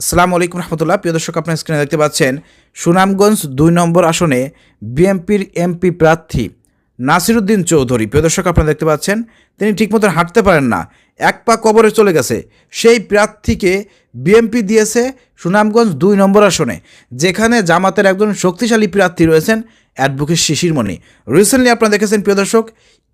আসসালামু আলাইকুম রহমতুল্লাহ। প্রিয় দর্শক, আপনার স্ক্রিনে দেখতে পাচ্ছেন সুনামগঞ্জ দুই নম্বর আসনে বিএনপির এমপি প্রার্থী নাসিরুদ্দিন চৌধুরী। প্রিয় দর্শক, আপনারা দেখতে পাচ্ছেন, তিনি ঠিকমতো হাঁটতে পারেন না। এক পা কবরে চলে গেছে। সেই প্রার্থীকে বিএনপি দিয়েছে সুনামগঞ্জ দুই নম্বর আসনে, যেখানে জামাতের একজন শক্তিশালী প্রার্থী রয়েছেন অ্যাডভোকেট শিশিরমণি রিসেন্টলি আপনারা দেখেছেন, প্রিয় দর্শক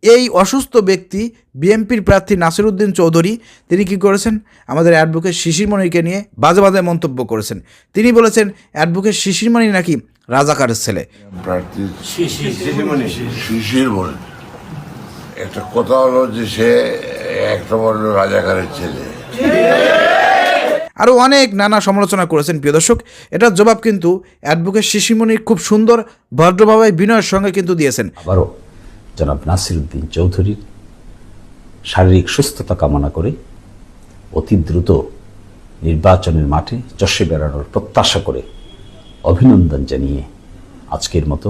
এই অসুস্থ ব্যক্তি বিএনপির প্রার্থী নাসিরুদ্দিন চৌধুরী তিনি কি করেছেন? আমাদের অ্যাডভোকেট শিশিরমণিকে নিয়ে বাজে বাজে মন্তব্য করেছেন। তিনি বলেছেন অ্যাডভোকেট শিশিরমণি নাকি রাজাকারের ছেলে। প্রার্থী শিশিরমণি শিশির একটা কথা হলো যে সে রাজাকারের ছেলে। আরও অনেক নানা সমালোচনা করেছেন প্রিয় দর্শক। এটার জবাব কিন্তু অ্যাডভোকেট শিশিরমণি খুব সুন্দর ভদ্রভাবে বিনয়ের সঙ্গে কিন্তু দিয়েছেন। আবারও জনাব নাসির উদ্দিন চৌধুরীর শারীরিক সুস্থতা কামনা করে অতি দ্রুত নির্বাচনের মাঠে চষে বেড়ানোর প্রত্যাশা করে অভিনন্দন জানিয়ে আজকের মতো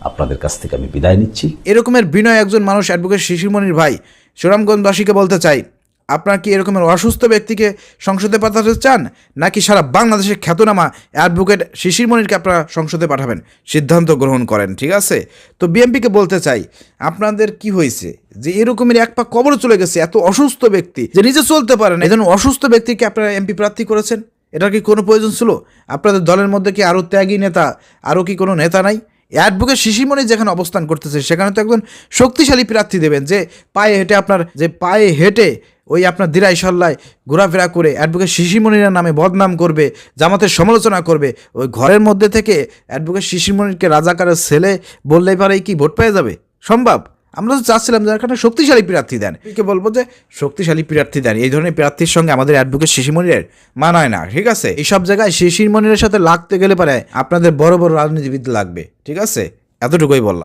আপনাদের কাছ থেকে আমি বিদায় নিচ্ছি। এরকমের বিনয় একজন মানুষ অ্যাডভোকেট শিশিরমণির ভাই সুরামগঞ্জবাসীকে বলতে চাই আপনার কি এরকমের অসুস্থ ব্যক্তিকে সংসদে পাঠাতে চান? নাকি সারা বাংলাদেশের খ্যাতনামা অ্যাডভোকেট শিশিরমণিরকে আপনারা সংসদে পাঠাবেন? সিদ্ধান্ত গ্রহণ করেন, ঠিক আছে? তো বিএমপিকে বলতে চাই, আপনাদের কি হয়েছে? যে এরকমের এক পা কবর চলে গেছে এত অসুস্থ ব্যক্তি, যে নিজে চলতে পারেন এই জন্য অসুস্থ ব্যক্তিকে আপনারা এমপি প্রার্থী করেছেন? এটার কি কোনো প্রয়োজন ছিল? আপনাদের দলের মধ্যে কি আরও ত্যাগী নেতা, আরও কি কোনো নেতা নাই? অ্যাডভোকেট শিশিমণি যেখানে অবস্থান করতেছে, সেখানে তো একজন শক্তিশালী প্রার্থী দেবেন যে পায়ে হেঁটে আপনার, যে পায়ে হেঁটে ওই আপনার দিরাই সল্লায় ঘোরাফেরা করে অ্যাডভোকেট শিশিমণির নামে বদনাম করবে, জামাতের সমালোচনা করবে। ওই ঘরের মধ্যে থেকে অ্যাডভোকেট শিশিমণিরকে রাজাকারের ছেলে বললেই পারে কি, ভোট পেয়ে যাবে? সম্ভব? আমরা তো চাচ্ছিলাম যে এখানে শক্তিশালী প্রার্থী দেন। কে বলব যে শক্তিশালী প্রার্থী দেন। এই ধরনের প্রার্থীর সঙ্গে আমাদের অ্যাডভোকেট শিশিমণিরের মানায় না, ঠিক আছে? এইসব জায়গায় শিশিরমণিরের সাথে লাগতে গেলে পারে আপনাদের বড় বড় রাজনীতিবিদ লাগবে, ঠিক আছে? এতটুকুই বললাম।